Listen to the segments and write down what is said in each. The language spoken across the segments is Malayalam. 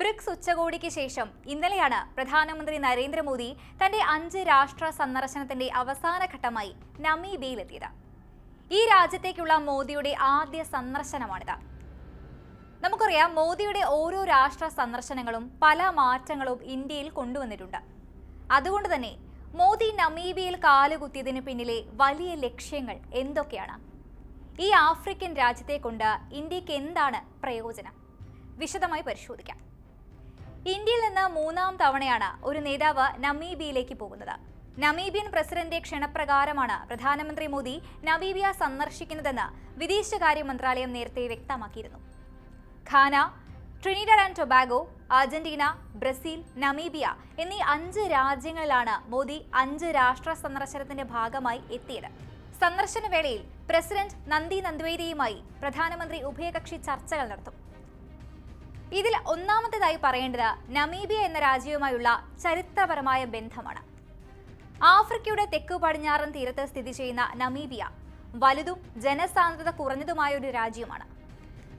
ബ്രിക്സ് ഉച്ചകോടിക്ക് ശേഷം ഇന്നലെയാണ് പ്രധാനമന്ത്രി നരേന്ദ്രമോദി തന്റെ അഞ്ച് രാഷ്ട്ര സന്ദർശനത്തിന്റെ അവസാന ഘട്ടമായി നമീബിയയിലെത്തിയത്. ഈ രാജ്യത്തേക്കുള്ള മോദിയുടെ ആദ്യ സന്ദർശനമാണിത്. നമുക്കറിയാം മോദിയുടെ ഓരോ രാഷ്ട്ര സന്ദർശനങ്ങളും പല മാറ്റങ്ങളും ഇന്ത്യയിൽ കൊണ്ടുവന്നിട്ടുണ്ട്. അതുകൊണ്ട് തന്നെ മോദി നമീബിയയിൽ കാലുകുത്തിയതിന് പിന്നിലെ വലിയ ലക്ഷ്യങ്ങൾ എന്തൊക്കെയാണ്? ഈ ആഫ്രിക്കൻ രാജ്യത്തെ കൊണ്ട് ഇന്ത്യയ്ക്ക് എന്താണ് പ്രയോജനം? വിശദമായി പരിശോധിക്കാം. ഇന്ത്യയിൽ നിന്ന് മൂന്നാം തവണയാണ് ഒരു നേതാവ് നമീബിയയിലേക്ക് പോകുന്നത്. നമീബിയൻ പ്രസിഡന്റ് ക്ഷണപ്രകാരമാണ് പ്രധാനമന്ത്രി മോദി നമീബിയ സന്ദർശിക്കുന്നതെന്ന് വിദേശകാര്യ മന്ത്രാലയം നേരത്തെ വ്യക്തമാക്കിയിരുന്നു. Ghana Trinidad and Tobago Argentina Brazil Namibia എന്നീ അഞ്ച് രാജ്യങ്ങളിലാണ് മോദി അഞ്ച് രാഷ്ട്ര സന്ദർശനത്തിന്റെ ഭാഗമായി എത്തിയത്. സന്ദർശന വേളയിൽ പ്രസിഡന്റ് നന്ദി നന്ദ്വേദിയുമായി പ്രധാനമന്ത്രി ഉഭയകക്ഷി ചർച്ചകൾ നടത്തും. ഇതിൽ ഒന്നാമത്തേതായി പറയേണ്ടത് നമീബിയ എന്ന രാജ്യവുമായുള്ള ചരിത്രപരമായ ബന്ധമാണ്. ആഫ്രിക്കയുടെ തെക്കു പടിഞ്ഞാറൻ തീരത്ത് സ്ഥിതി ചെയ്യുന്ന നമീബിയ വലുതും ജനസാന്ദ്രത കുറഞ്ഞതുമായ ഒരു രാജ്യമാണ്.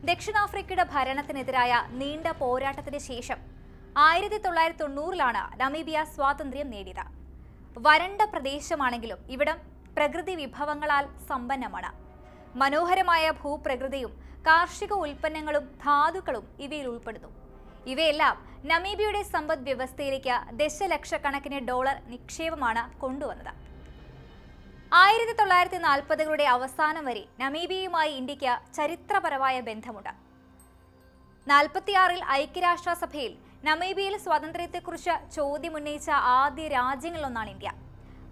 ദക്ഷിണാഫ്രിക്കയുടെ ഭരണത്തിനെതിരായ നീണ്ട പോരാട്ടത്തിന് ശേഷം ആയിരത്തി തൊള്ളായിരത്തി തൊണ്ണൂറിലാണ് നമീബിയ സ്വാതന്ത്ര്യം നേടിയത്. വരണ്ട പ്രദേശമാണെങ്കിലും ഇവിടം പ്രകൃതി വിഭവങ്ങളാൽ സമ്പന്നമാണ്. മനോഹരമായ ഭൂപ്രകൃതിയും കാർഷിക ഉൽപ്പന്നങ്ങളും ധാതുക്കളും ഇവയിൽ ഉൾപ്പെടുന്നു. ഇവയെല്ലാം നമീബിയയുടെ സമ്പദ് വ്യവസ്ഥയിലേക്ക് ദശലക്ഷക്കണക്കിന് ഡോളർ നിക്ഷേപമാണ് കൊണ്ടുവന്നത്. ആയിരത്തി തൊള്ളായിരത്തി നാൽപ്പതുകളുടെ അവസാനം വരെ നമീബിയയുമായി ഇന്ത്യയ്ക്ക് ചരിത്രപരമായ ബന്ധമുണ്ട്. നാൽപ്പത്തിയാറിൽ ഐക്യരാഷ്ട്രസഭയിൽ നമീബിയയിൽ സ്വാതന്ത്ര്യത്തെക്കുറിച്ച് ചോദ്യമുന്നയിച്ച ആദ്യ രാജ്യങ്ങളിലൊന്നാണ് ഇന്ത്യ.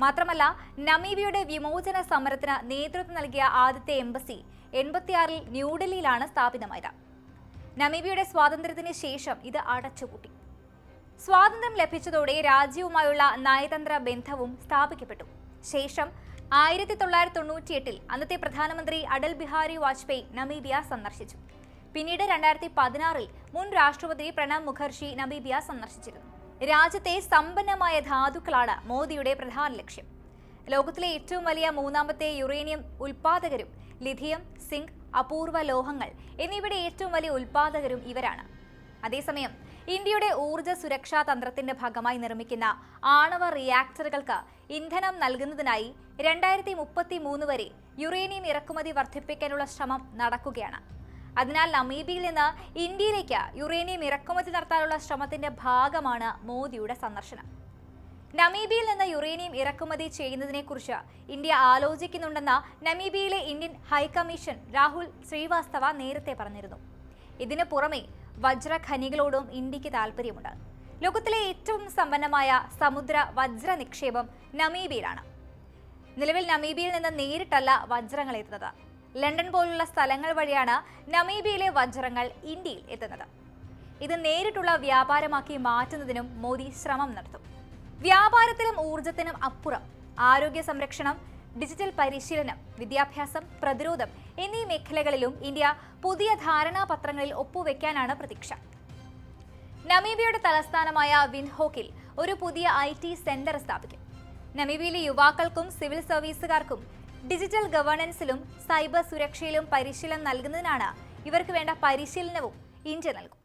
മാത്രമല്ല നമീബിയയുടെ വിമോചന സമരത്തിന് നേതൃത്വം നൽകിയ ആദ്യത്തെ എംബസി എൺപത്തിയാറിൽ ന്യൂഡൽഹിയിലാണ് സ്ഥാപിതമായത്. നമീബിയയുടെ സ്വാതന്ത്ര്യത്തിന് ശേഷം ഇത് അടച്ചുപൂട്ടി. സ്വാതന്ത്ര്യം ലഭിച്ചതോടെ രാജ്യവുമായുള്ള നയതന്ത്ര ബന്ധവും സ്ഥാപിക്കപ്പെട്ടു. ശേഷം ആയിരത്തി തൊള്ളായിരത്തി തൊണ്ണൂറ്റിയെട്ടിൽ അന്നത്തെ പ്രധാനമന്ത്രി അടൽ ബിഹാരി വാജ്പേയി നമീബിയ സന്ദർശിച്ചു. പിന്നീട് രണ്ടായിരത്തി പതിനാറിൽ മുൻ രാഷ്ട്രപതി പ്രണബ് മുഖർജി നമീബിയ സന്ദർശിച്ചിരുന്നു. രാജ്യത്തെ സമ്പന്നമായ ധാതുക്കളാണ് മോദിയുടെ പ്രധാന ലക്ഷ്യം. ലോകത്തിലെ ഏറ്റവും വലിയ മൂന്നാമത്തെ യുറേനിയം ഉൽപാദകരും ലിഥിയം സിങ്ക് അപൂർവ ലോഹങ്ങൾ എന്നിവയുടെ ഏറ്റവും വലിയ ഉൽപാദകരും ഇവരാണ്. അതേസമയം ഇന്ത്യയുടെ ഊർജ സുരക്ഷാ തന്ത്രത്തിന്റെ ഭാഗമായി നിർമ്മിക്കുന്ന ആണവ റിയാക്ടറുകൾക്ക് ഇന്ധനം നൽകുന്നതിനായി രണ്ടായിരത്തി മുപ്പത്തി മൂന്ന് വരെ യുറേനിയം ഇറക്കുമതി വർദ്ധിപ്പിക്കാനുള്ള ശ്രമം നടക്കുകയാണ്. അതിനാൽ നമീബിയിൽ നിന്ന് ഇന്ത്യയിലേക്ക് യുറേനിയം ഇറക്കുമതി നടത്താനുള്ള ശ്രമത്തിന്റെ ഭാഗമാണ് മോദിയുടെ സന്ദർശനം. നമീബിയിൽ നിന്ന് യുറേനിയം ഇറക്കുമതി ചെയ്യുന്നതിനെക്കുറിച്ച് ഇന്ത്യ ആലോചിക്കുന്നുണ്ടെന്ന് നമീബിയയിലെ Indian high commission Rahul Srivastava നേരത്തെ പറഞ്ഞിരുന്നു. ഇതിനു പുറമെ വജ്ര ഖനികളോടും ഇന്ത്യയ്ക്ക് താൽപ്പര്യമുണ്ട്. ലോകത്തിലെ ഏറ്റവും സമ്പന്നമായ സമുദ്ര വജ്ര നിക്ഷേപം നമീബിയയിലാണ് നിലവിൽ നമീബിയയിൽ നിന്ന് നേരിട്ടല്ല വജ്രങ്ങൾ എത്തുന്നത് ലണ്ടൻ പോലുള്ള സ്ഥലങ്ങൾ വഴിയാണ് നമീബിയയിലെ വജ്രങ്ങൾ ഇന്ത്യയിൽ എത്തുന്നത്. ഇത് നേരിട്ടുള്ള വ്യാപാരമാക്കി മാറ്റുന്നതിനും മോദി ശ്രമം നടത്തും. വ്യാപാരത്തിലും ഊർജത്തിനും അപ്പുറം ആരോഗ്യ സംരക്ഷണം ഡിജിറ്റൽ പരിശീലനം വിദ്യാഭ്യാസം പ്രതിരോധം എന്നീ മേഖലകളിലും ഇന്ത്യ പുതിയ ധാരണാപത്രങ്ങളിൽ ഒപ്പുവെക്കാനാണ് പ്രതീക്ഷ. നമീബിയയുടെ തലസ്ഥാനമായ വിൻഹോക്കിൽ ഒരു പുതിയ ഐ ടി സെന്റർ സ്ഥാപിക്കും. നമീബിയയിലെ യുവാക്കൾക്കും സിവിൽ സർവീസുകാർക്കും ഡിജിറ്റൽ ഗവേണൻസിലും സൈബർ സുരക്ഷയിലും പരിശീലനം നൽകുന്നതിനാണ് ഇവർക്ക് വേണ്ട പരിശീലനവും ഇന്ത്യ നൽകും.